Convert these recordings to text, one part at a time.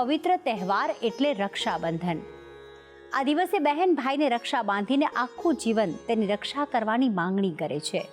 પવિત્ર તહેવાર એટલે રક્ષાબંધન. આ દિવસે બહેન ભાઈને રક્ષા બાંધીને આખું જીવન તેની રક્ષા કરવાની માંગણી કરે છે.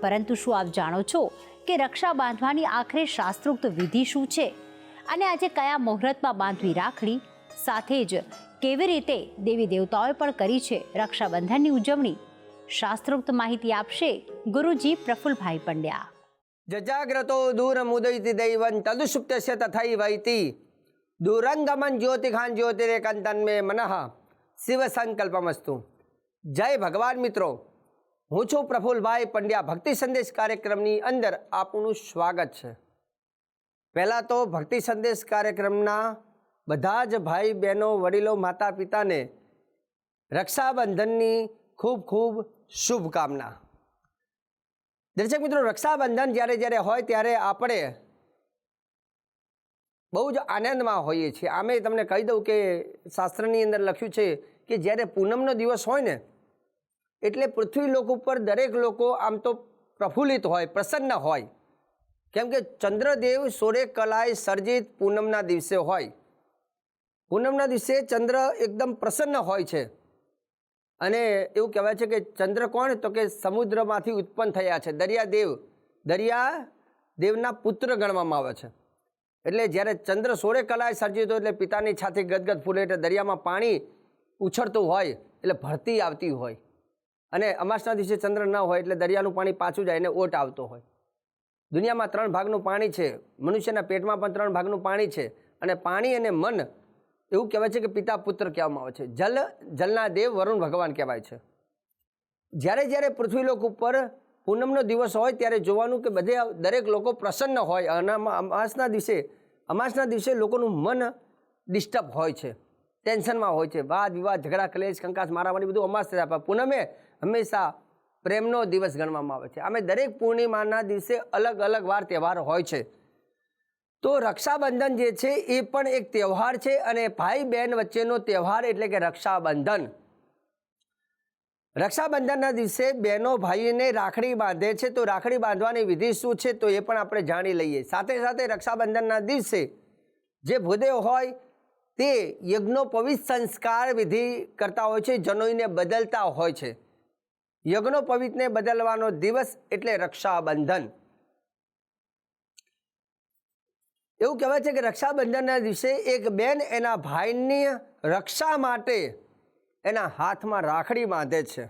પરંતુ શું આપ જાણો છો કે રક્ષા બાંધવાની આખરે શાસ્ત્રોક્ત વિધિ શું છે? અને આજે કયા મુહૂર્તમાં બાંધવી રાખડી? સાથે જ કેવી રીતે દેવી દેવતાઓએ પણ કરી છે રક્ષાબંધનની ઉજવણી? શાસ્ત્રોક્ત માહિતી આપશે ગુરુજી પ્રફુલભાઈ પંડ્યા. જજાગ્રતો દૂરમુદયતિ દૈવં તદુષુપ્તસ્ય તથૈવૈતિ. દૂરંગમન જ્યોતિખાન જ્યોતિરેકંતન મે મનઃ શિવ સંકલ્પમસ્તુ જય ભગવાન મિત્રો હું છું પ્રફુલભાઈ પંડ્યા ભક્તિ સંદેશ કાર્યક્રમની અંદર આપનું સ્વાગત છે પહેલાં તો ભક્તિ સંદેશ કાર્યક્રમના બધા જ ભાઈ બહેનો વડીલો માતા પિતાને રક્ષાબંધનની ખૂબ ખૂબ શુભકામના દર્શક મિત્રો રક્ષાબંધન જ્યારે જ્યારે હોય ત્યારે આપણે બહુ જ આનંદમાં હોઈએ છીએ. આમે તમને કહી દઉં કે શાસ્ત્રની અંદર લખ્યું છે કે જ્યારે પૂનમનો દિવસ હોય ને, એટલે પૃથ્વી લોક ઉપર દરેક લોકો આમ તો પ્રફુલ્લિત હોય, પ્રસન્ન હોય. કેમ કે ચંદ્રદેવ સોરે કલાએ સર્જિત પૂનમના દિવસે હોય. પૂનમના દિવસે ચંદ્ર એકદમ પ્રસન્ન હોય છે. અને એવું કહેવાય છે કે ચંદ્ર કોણ? તો કે સમુદ્રમાંથી ઉત્પન્ન થયા છે દરિયાદેવ. દરિયા દેવના પુત્ર ગણવામાં આવે છે. એટલે જ્યારે ચંદ્ર સોળે કલાએ સર્જિતો એટલે પિતાની છાતી ગદગદ ફૂલે એટલે દરિયામાં પાણી ઉછળતું હોય એટલે ભરતી આવતી હોય. અને અમાસના દિવસે ચંદ્ર ન હોય એટલે દરિયાનું પાણી પાછું જાય એને ઓટ આવતો હોય. દુનિયામાં ત્રણ ભાગનું પાણી છે. મનુષ્યના પેટમાં પણ ત્રણ ભાગનું પાણી છે. અને પાણી અને મન એવું કહેવાય છે કે પિતા પુત્ર કહેવામાં આવે છે. જલ, જલના દેવ વરુણ ભગવાન કહેવાય છે. જ્યારે જ્યારે પૃથ્વીલોક ઉપર પૂનમનો દિવસ હોય ત્યારે જોવાનું કે બધે દરેક લોકો પ્રસન્ન હોય અને અમાસના દિવસે અમાસના દિવસે લોકોનું મન ડિસ્ટર્બ હોય છે. ટેન્શનમાં હોય છે. વાદ વિવાદ, ઝઘડા, કલેશ, કંકાસ, મારામારી બધું અમાસ થતા પૂનમે હંમેશા પ્રેમનો દિવસ ગણવામાં આવે છે. આમે દરેક પૂર્ણિમાના દિવસે અલગ અલગ વાર તહેવાર હોય છે. તો રક્ષાબંધન જે છે એ પણ એક તહેવાર છે અને ભાઈ બહેન વચ્ચેનો તહેવાર એટલે કે રક્ષાબંધન. રક્ષાબંધનના દિવસે બહેનો ભાઈને રાખડી બાંધે છે. તો રાખડી બાંધવાની વિધિ શું છે? તો એ પણ આપણે જાણી લઈએ. સાથે સાથે રક્ષાબંધનના દિવસે જે ભૂદેવ હોય તે યજ્ઞોપવિત સંસ્કાર વિધિ કરતા હોય છે, જનોઈને બદલતા હોય છે. યજ્ઞોપવિતને બદલવાનો દિવસ એટલે રક્ષાબંધન. એવું કહેવાય છે કે રક્ષાબંધનના દિવસે એક બેન એના ભાઈની રક્ષા માટે એના હાથમાં રાખડી બાંધે છે.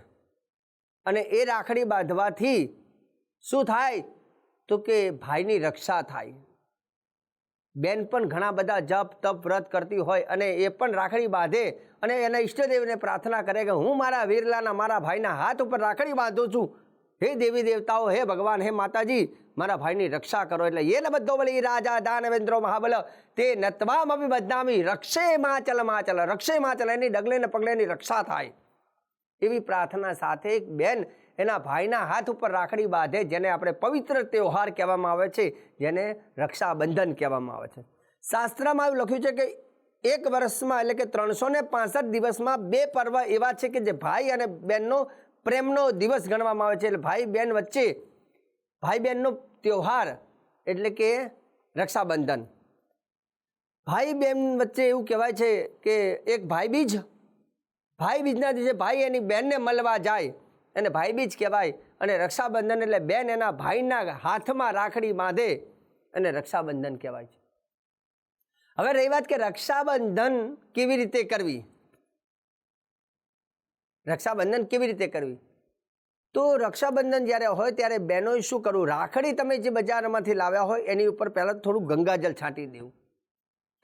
અને એ રાખડી બાંધવાથી શું થાય? તો કે ભાઈની રક્ષા થાય. બેન પણ ઘણા બધા જપ, તપ, વ્રત કરતી હોય અને એ પણ રાખડી બાંધે અને એના ઈષ્ટદેવને પ્રાર્થના કરે કે હું મારા વીરલાના, મારા ભાઈના હાથ ઉપર રાખડી બાંધું છું. હે દેવી દેવતાઓ, હે ભગવાન, હે માતાજી, મારા ભાઈની રક્ષા કરો એટલે એ બધો બળી રાજા, દાનવેન્દ્રો, મહાબલ, તે નત્વામ અભી બદનામી રક્ષે માચલ માચલ, રક્ષે માચલ, એની ડગલે ને પગલે એની રક્ષા થાય. એવી પ્રાર્થના સાથે એક બેન એના ભાઈના હાથ ઉપર રાખડી બાંધે, જેને આપણે પવિત્ર તહેવાર કહેવામાં આવે છે, જેને રક્ષાબંધન કહેવામાં આવે છે. શાસ્ત્રમાં એવું લખ્યું છે કે એક વર્ષમાં એટલે કે ત્રણસો ને દિવસમાં બે પર્વ એવા છે કે જે ભાઈ અને બહેનનો પ્રેમનો દિવસ ગણવામાં આવે છે. એટલે ભાઈ બહેન વચ્ચે ભાઈ બહેનનો તહેવાર એટલે કે રક્ષાબંધન. ભાઈ બહેન વચ્ચે એવું કહેવાય છે કે એક ભાઈબીજ, ભાઈબીજના દિવસે ભાઈ એની બહેનને મળવા જાય એને ભાઈબીજ કહેવાય અને રક્ષાબંધન એટલે બેન એના ભાઈના હાથમાં રાખડી બાંધે અને રક્ષાબંધન કહેવાય છે. હવે રહી વાત કે રક્ષાબંધન કેવી રીતે કરવી? રક્ષાબંધન કેવી રીતે કરવી? તો રક્ષાબંધન જ્યારે હોય ત્યારે બહેનોએ શું કરવું? રાખડી તમે જે બજારમાંથી લાવ્યા હોય એની ઉપર પહેલાં થોડું ગંગાજલ છાંટી દેવું.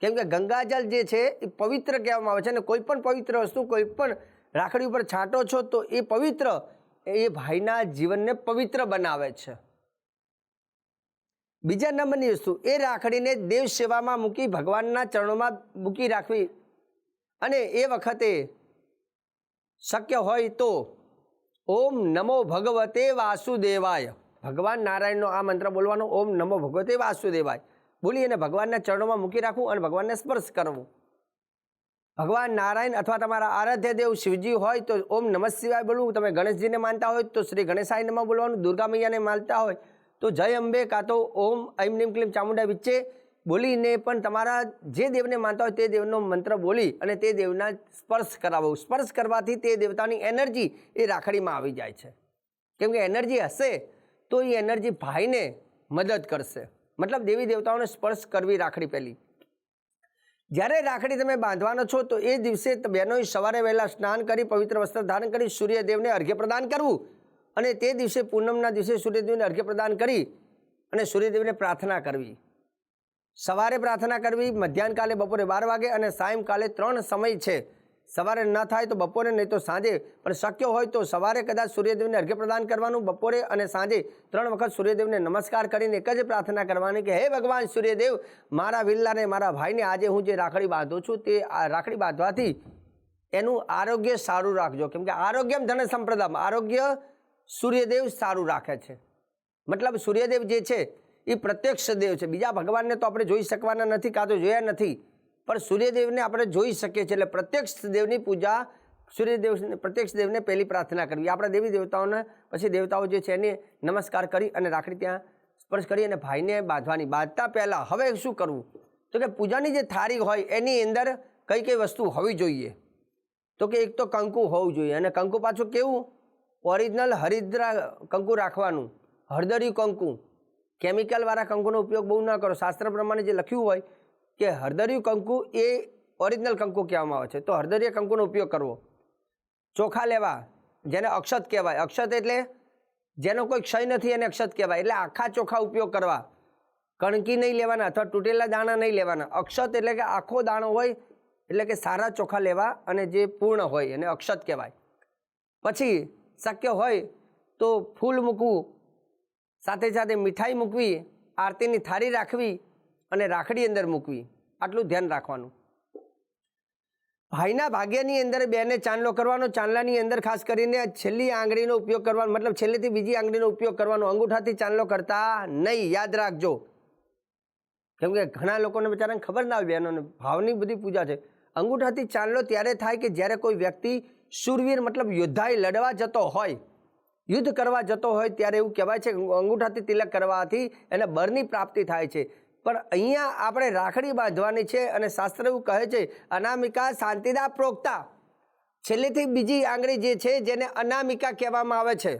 કેમ કે ગંગાજલ જે છે એ પવિત્ર કહેવામાં આવે છે અને કોઈ પણ પવિત્ર વસ્તુ, કોઈ પણ રાખડી ઉપર છાંટો છો તો એ પવિત્ર, એ ભાઈના જીવનને પવિત્ર બનાવે છે. બીજા નંબરની વસ્તુ, એ રાખડીને દેવ સેવામાં મૂકી ભગવાનના ચરણોમાં મૂકી રાખવી. અને એ વખતે શક્ય હોય તો ઓમ નમો ભગવતે વાસુદેવાય. ભગવાન નારાયણનો આ મંત્ર બોલવાનો ઓમ નમો ભગવતે વાસુદેવાય. બોલી અને ભગવાનના ચરણોમાં મૂકી રાખવું અને ભગવાનને સ્પર્શ કરવું. ભગવાન નારાયણ અથવા તમારા આરાધ્ય દેવ શિવજી હોય તો ઓમ નમઃ શિવાય બોલવું. તમે ગણેશજીને માનતા હોય તો શ્રી ગણેશાય નમઃ બોલવાનું. દુર્ગા મૈયાને માનતા હોય તો જય અંબે કાં તો ઓમ ઐમ નીમ ક્લીમ ચામુંડા વિચ્ચે બોલીને પણ તમારા જે દેવને માનતા હોય તે દેવનો મંત્ર બોલી અને તે દેવના સ્પર્શ કરાવો. સ્પર્શ કરવાથી તે દેવતાની એનર્જી એ રાખડીમાં આવી જાય છે. કેમ કે એનર્જી હશે તો એ એનર્જી ભાઈને મદદ કરશે. મતલબ દેવી દેવતાઓને સ્પર્શ કરવી રાખડી પહેલી. જ્યારે રાખડી તમે બાંધવાનો છો તો એ દિવસે બહેનોએ સવારે વહેલા સ્નાન કરી, પવિત્ર વસ્ત્ર ધારણ કરી, સૂર્યદેવને અર્ઘ્ય પ્રદાન કરવું અને તે દિવસે પૂનમના દિવસે સૂર્યદેવને અર્ઘ્ય પ્રદાન કરી અને સૂર્યદેવને પ્રાર્થના કરવી. સવારે પ્રાર્થના કરવી મધ્યાહન કાલે બપોરે બાર વાગે અને સાયંકાલે ત્રણ સમય છે. સવારે ન થાય તો બપોરે, નહીં તો સાંજે. પણ શક્ય હોય તો સવારે કદાચ સૂર્યદેવને અર્ઘ્ય પ્રદાન કરવાનું, બપોરે અને સાંજે ત્રણ વખત સૂર્યદેવને નમસ્કાર કરીને એક જ પ્રાર્થના કરવાની કે, હે ભગવાન સૂર્યદેવ, મારા વિલ્લાને મારા ભાઈને આજે હું જે રાખડી બાંધું છું તે આ રાખડી બાંધવાથી એનું આરોગ્ય સારું રાખજો. કેમ કે આરોગ્યમ ધન સંપ્રદામ આરોગ્ય સૂર્યદેવ સારું રાખે છે. મતલબ સૂર્યદેવ જે છે એ પ્રત્યક્ષ દેવ છે. બીજા ભગવાનને તો આપણે જોઈ શકવાના નથી, કાં તો જોયા નથી. પણ સૂર્યદેવને આપણે જોઈ શકીએ છીએ. એટલે પ્રત્યક્ષ દેવની પૂજા, સૂર્યદેવ પ્રત્યક્ષ દેવને પહેલી પ્રાર્થના કરવી. આપણા દેવી દેવતાઓને, પછી દેવતાઓ જે છે એને નમસ્કાર કરી અને રાખડી ત્યાં સ્પર્શ કરી અને ભાઈને બાંધવાની. બાંધતા પહેલાં હવે શું કરવું? તો કે પૂજાની જે થાળી હોય, એની અંદર કઈ કઈ વસ્તુ હોવી જોઈએ? તો કે એક તો કંકુ હોવું જોઈએ. અને કંકુ પાછું કેવું? ઓરિજિનલ હરિદ્રા કંકુ રાખવાનું. હળદર્યું કંકુ. કેમિકલવાળા કંકુનો ઉપયોગ બહુ ના કરો. શાસ્ત્ર પ્રમાણે જે લખ્યું હોય કે હળદરિયું કંકુ એ ઓરિજિનલ કંકુ કહેવામાં આવે છે. તો હળદરીય કંકુનો ઉપયોગ કરવો. ચોખા લેવા, જેને અક્ષત કહેવાય. અક્ષત એટલે જેનો કોઈ ક્ષય નથી એને અક્ષત કહેવાય. એટલે આખા ચોખા ઉપયોગ કરવા. કણકી નહીં લેવાના અથવા તૂટેલા દાણા નહીં લેવાના. અક્ષત એટલે કે આખો દાણો હોય, એટલે કે સારા ચોખા લેવા અને જે પૂર્ણ હોય એને અક્ષત કહેવાય. પછી શક્ય હોય તો ફૂલ મૂકવું. સાથે સાથે મીઠાઈ મૂકવી, આરતીની થાળી રાખવી અને રાખડી અંદર મૂકવી. આટલું ધ્યાન રાખવાનું. ભાઈના ભાગ્યની અંદર બેને ચાંદલો કરવાનો, ચાંદલાની અંદર ખાસ કરીને છેલ્લી આંગળીનો ઉપયોગ કરવાનો, મતલબ છેલ્લેથી બીજી આંગળીનો ઉપયોગ કરવાનો. અંગૂઠાથી ચાંદલો કરતા નહીં, યાદ રાખજો. કેમ કે ઘણા લોકોને બિચારાને ખબર ના આવે બહેનોને ભાવની બધી પૂજા છે. અંગૂઠાથી ચાંદલો ત્યારે થાય કે જ્યારે કોઈ વ્યક્તિ શૂરવીર, મતલબ યોદ્ધાએ લડવા જતો હોય યુદ્ધ કરવા જતો હોય ત્યારે એવું કહેવાય છે અંગૂઠાથી તિલક કરવાથી એને બળની પ્રાપ્તિ થાય છે. પણ અહીંયા આપણે રાખડી બાંધવાની છે અને શાસ્ત્ર એવું કહે છે, અનામિકા શાંતિદા પ્રોક્તા. છેલ્લેથી બીજી આંગળી જે છે જેને અનામિકા કહેવામાં આવે છે.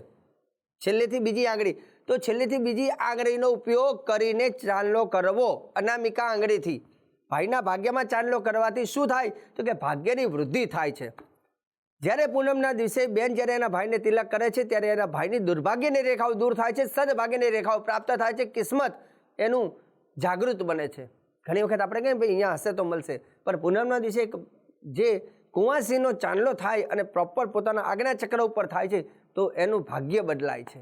છેલ્લેથી બીજી આંગળી. તો છેલ્લેથી બીજી આંગળીનો ઉપયોગ કરીને ચાંદલો કરવો અનામિકા આંગળીથી. ભાઈના ભાગ્યમાં ચાંદલો કરવાથી શું થાય? તો કે ભાગ્યની વૃદ્ધિ થાય છે. જ્યારે પૂનમના દિવસે બેન જ્યારે એના ભાઈને તિલક કરે છે, ત્યારે એના ભાઈની દુર્ભાગ્યની રેખાઓ દૂર થાય છે, સદભાગ્યની રેખાઓ પ્રાપ્ત થાય છે, કિસ્મત એનું જાગૃત બને છે. ઘણી વખત આપણે કહીએ, ભાઈ, અહીંયા હશે તો મળશે. પણ પૂનમના દિવસે જે કુંવાસીનો ચાંદલો થાય અને પ્રોપર પોતાના આજ્ઞા ચક્ર ઉપર થાય છે, તો એનું ભાગ્ય બદલાય છે.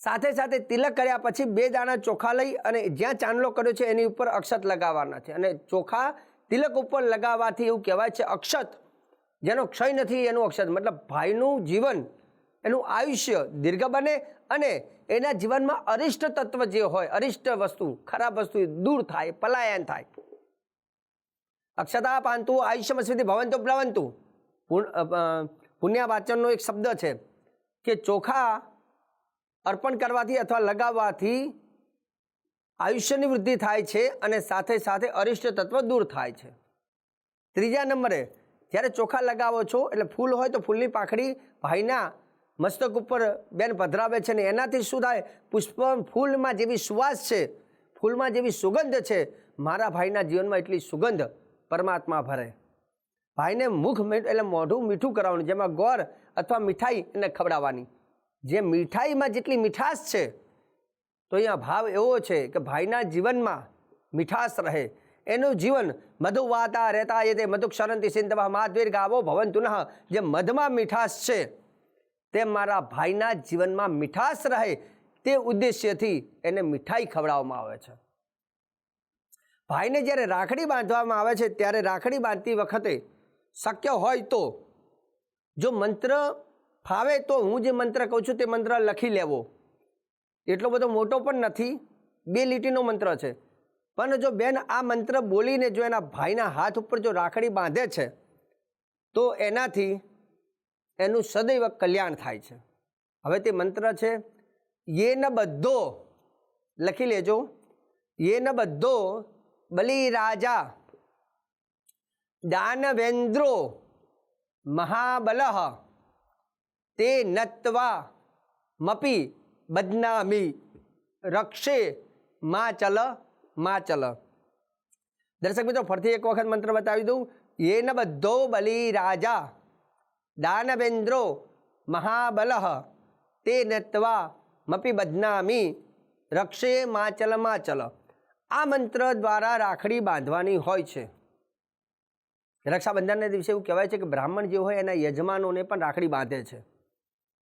સાથે સાથે તિલક કર્યા પછી બે દાણા ચોખા લઈ અને જ્યાં ચાંદલો કર્યો છે, એની ઉપર અક્ષત લગાવવાના છે. અને ચોખા તિલક ઉપર લગાવવાથી એવું કહેવાય છે, અક્ષત જેનો ક્ષય નથી, એનું અક્ષત. મતલબ ભાઈનું જીવન, એનું આયુષ્ય દીર્ઘ બને અને એના જીવનમાં અરિષ્ટ તત્વ જે હોય, અરિષ્ટ વસ્તુ, ખરાબ વસ્તુ દૂર થાય, પલાયન થાય. અક્ષતા પાંતુ આયુષ્યમાં સુધી ભવંતુ, પ્લવંતુ. પુણ- વાચનનો એક શબ્દ છે કે ચોખા અર્પણ કરવાથી અથવા લગાવવાથી આયુષ્યની વૃદ્ધિ થાય છે અને સાથે સાથે અરિષ્ટ તત્વ દૂર થાય છે. ત્રીજા નંબરે જ્યારે ચોખા લગાવો છો એટલે ફૂલ હોય તો ફૂલની પાંખડી ભાઈના મસ્તક ઉપર બેન પધરાવે છે ને એનાથી શું થાય? પુષ્પ ફૂલમાં જેવી સુવાસ છે, ફૂલમાં જેવી સુગંધ છે, મારા ભાઈના જીવનમાં એટલી સુગંધ પરમાત્મા ભરે. ભાઈને મુખ એટલે મોઢું મીઠું કરાવવાનું, જેમાં ગોળ અથવા મીઠાઈ એને ખવડાવવાની. જે મીઠાઈમાં જેટલી મીઠાશ છે, તો અહીંયા ભાવ એવો છે કે ભાઈના જીવનમાં મીઠાશ રહે. એનું જીવન મધુ વાતા રહેતા એ તે મધુ ક્ષરંતી સિંધવા માધવીર ગાવો ભવન તુનઃ જે મધમાં મીઠાશ છે, તે મારા ભાઈના જીવનમાં મીઠાશ રહે તે ઉદ્દેશ્યથી એને મીઠાઈ ખવડાવવામાં આવે છે. ભાઈને જ્યારે રાખડી બાંધવામાં આવે છે, ત્યારે રાખડી બાંધતી વખતે શક્ય હોય તો, જો મંત્ર ફાવે તો હું જે મંત્ર કહું છું તે મંત્ર લખી લેવો. એટલો બધો મોટો પણ નથી, બે લીટીનો મંત્ર છે. પણ જો બેન આ મંત્ર બોલીને જો એના ભાઈના હાથ ઉપર જો રાખડી બાંધે છે, તો એનાથી એનું સદૈવ કલ્યાણ થાય છે. હવે તે મંત્ર છે, યે ન બધો લખી લેજો યેન બધો બલિરાજા, દાનવેન્દ્રો મહાબલ તે નત્વા, મપી બદનામી, રક્ષે, મા ચલ મા ચલ. દર્શક મિત્રો, ફરીથી એક વખત મંત્ર બતાવી દઉં. યેન બધો બલિ રાજા દાનવેન્દ્રો મહાબલ તે નત્વા મપી બદનામી, રક્ષે માચલ માચલ આ મંત્ર દ્વારા રાખડી બાંધવાની હોય છે. રક્ષાબંધનના દિવસે એવું કહેવાય છે કે બ્રાહ્મણ જે હોય એના યજમાનોને પણ રાખડી બાંધે છે.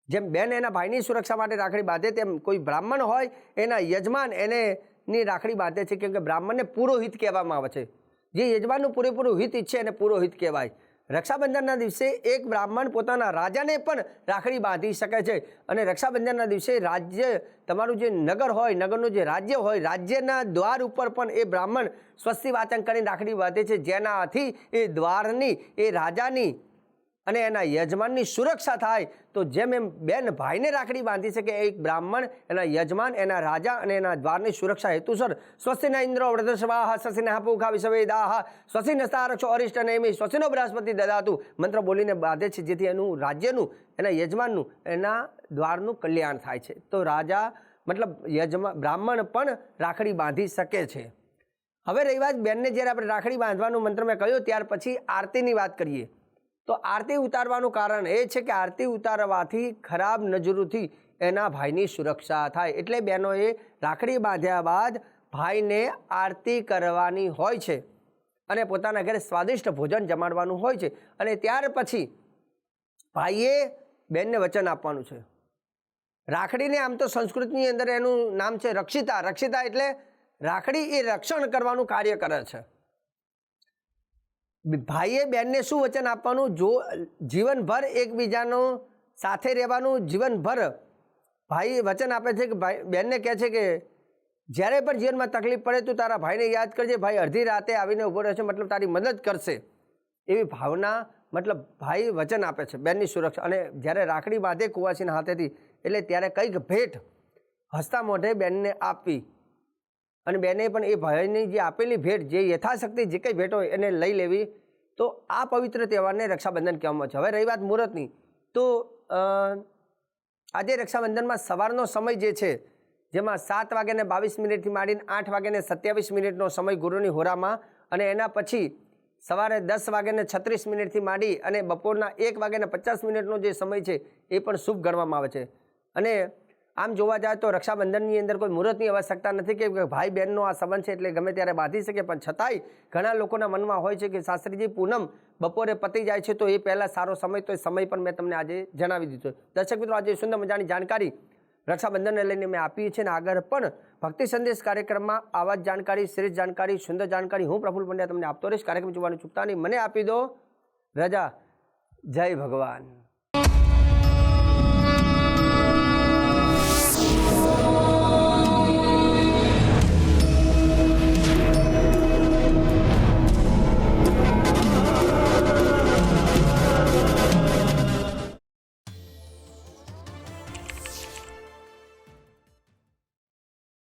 જેમ બેન એના ભાઈની સુરક્ષા માટે રાખડી બાંધે, તેમ કોઈ બ્રાહ્મણ હોય એના યજમાન એને ની રાખડી બાંધે છે, કેમ કે બ્રાહ્મણને પુરોહિત કહેવામાં આવે છે. જે યજમાનનું પૂરેપૂરું હિત ઈચ્છે એને પુરોહિત કહેવાય. રક્ષાબંધનના દિવસે એક બ્રાહ્મણ પોતાના રાજાને પણ રાખડી બાંધી શકે છે અને રક્ષાબંધનના દિવસે રાજ્ય, તમારું જે નગર હોય, નગરનું જે રાજ્ય હોય, રાજ્યના દ્વાર ઉપર પણ એ બ્રાહ્મણ સ્વસ્તિ વાચન કરીને રાખડી બાંધે છે. જેનાથી એ દ્વારની, એ રાજાની અને એના યજમાનની સુરક્ષા થાય, તો જેમ એમ બેન ભાઈને રાખડી બાંધી શકે એક બ્રાહ્મણ, એના યજમાન, એના રાજા અને એના દ્વારની સુરક્ષા હેતુસર સ્વસ્તિના ઇન્દ્રો વ્રતસ્વાહ સ્વસ્તિના પૂખા વિષવેદાહ સ્વસ્તિ નસ્તારક્ષો અરિષ્ટ નૈમી સ્વસ્તિનો બૃહસ્પતિ દદાતું, મંત્ર બોલીને બાંધે છે, જેથી એનું રાજ્યનું, એના યજમાનનું, એના દ્વારનું કલ્યાણ થાય છે. તો રાજા, મતલબ યજમાન બ્રાહ્મણ પણ રાખડી બાંધી શકે છે. હવે રહી વાત બેનને જ્યારે આપણે રાખડી બાંધવાનું મંત્ર મેં કહ્યું, ત્યાર પછી આરતીની વાત કરીએ. તો આરતી ઉતારવાનું કારણ એ છે કે આરતી ઉતારવાથી ખરાબ નજરોથી એના ભાઈની સુરક્ષા થાય. એટલે બહેનોએ રાખડી બાંધ્યા બાદ ભાઈને આરતી કરવાની હોય છે અને પોતાના ઘરે સ્વાદિષ્ટ ભોજન જમાડવાનું હોય છે. અને ત્યાર પછી ભાઈએ બેનને વચન આપવાનું છે. રાખડીને આમ તો સંસ્કૃતની અંદર એનું નામ છે રક્ષિતા. રક્ષિતા એટલે રાખડી એ રક્ષણ કરવાનું કાર્ય કરે છે. ભાઈએ બેનને શું વચન આપવાનું? જો જીવનભર એકબીજાનો સાથે રહેવાનું, જીવનભર ભાઈ વચન આપે છે કે ભાઈ, બેનને કહે છે કે, જ્યારે પણ જીવનમાં તકલીફ પડે તું તારા ભાઈને યાદ કરજે, ભાઈ અડધી રાતે આવીને ઊભો રહેશે, મતલબ તારી મદદ કરશે. એવી ભાવના, મતલબ ભાઈ વચન આપે છે, બેનની સુરક્ષા. અને જ્યારે રાખડી બાંધે કુવાસીના હાથેથી, એટલે ત્યારે કંઈક ભેટ હસતા મોઢે બેનને આપવી. અને બેને પણ એ ભાઈની જે આપેલી ભેટ, જે યથાશક્તિ જે કંઈ ભેટ હોય એને લઈ લેવી. તો આ પવિત્ર તહેવારને રક્ષાબંધન કહેવામાં છે. હવે રહી વાત મુહૂર્તની. તો આજે રક્ષાબંધનમાં સવારનો સમય જે છે, જેમાં સાત વાગ્યાને બાવીસ મિનિટથી માંડીને આઠ વાગ્યાને સત્યાવીસ મિનિટનો સમય ગુરુની હોરામાં અને એના પછી સવારે દસ વાગ્યાને છત્રીસ મિનિટથી માંડી અને બપોરના એક વાગ્યાને પચાસ મિનિટનો જે સમય છે, એ પણ શુભ ગણવામાં આવે છે. અને આમ જોવા જાય તો રક્ષાબંધનની અંદર કોઈ મુહૂર્તની આવશ્યકતા નથી કે ભાઈ બહેનનો આ સંબંધ છે એટલે ગમે ત્યારે બાંધી શકે, પણ છતાંય ઘણા લોકોના મનમાં હોય છે કે શાસ્ત્રીજી, પૂનમ બપોરે પતી જાય છે તો એ પહેલાં સારો સમય, તો એ સમય પણ મેં તમને આજે જણાવી દીધો. દર્શક મિત્રો, આજે સુંદર મજાની જાણકારી રક્ષાબંધનને લઈને મેં આપી છે અને આગળ પણ ભક્તિ સંદેશ કાર્યક્રમમાં આવા જાણકારી, શ્રેષ્ઠ જાણકારી, સુંદર જાણકારી હું પ્રફુલ પંડ્યા તમને આપતો રહીશ. કાર્યક્રમ જોવાનું ચૂકતા નહીં. મને આપી દો રજા. જય ભગવાન.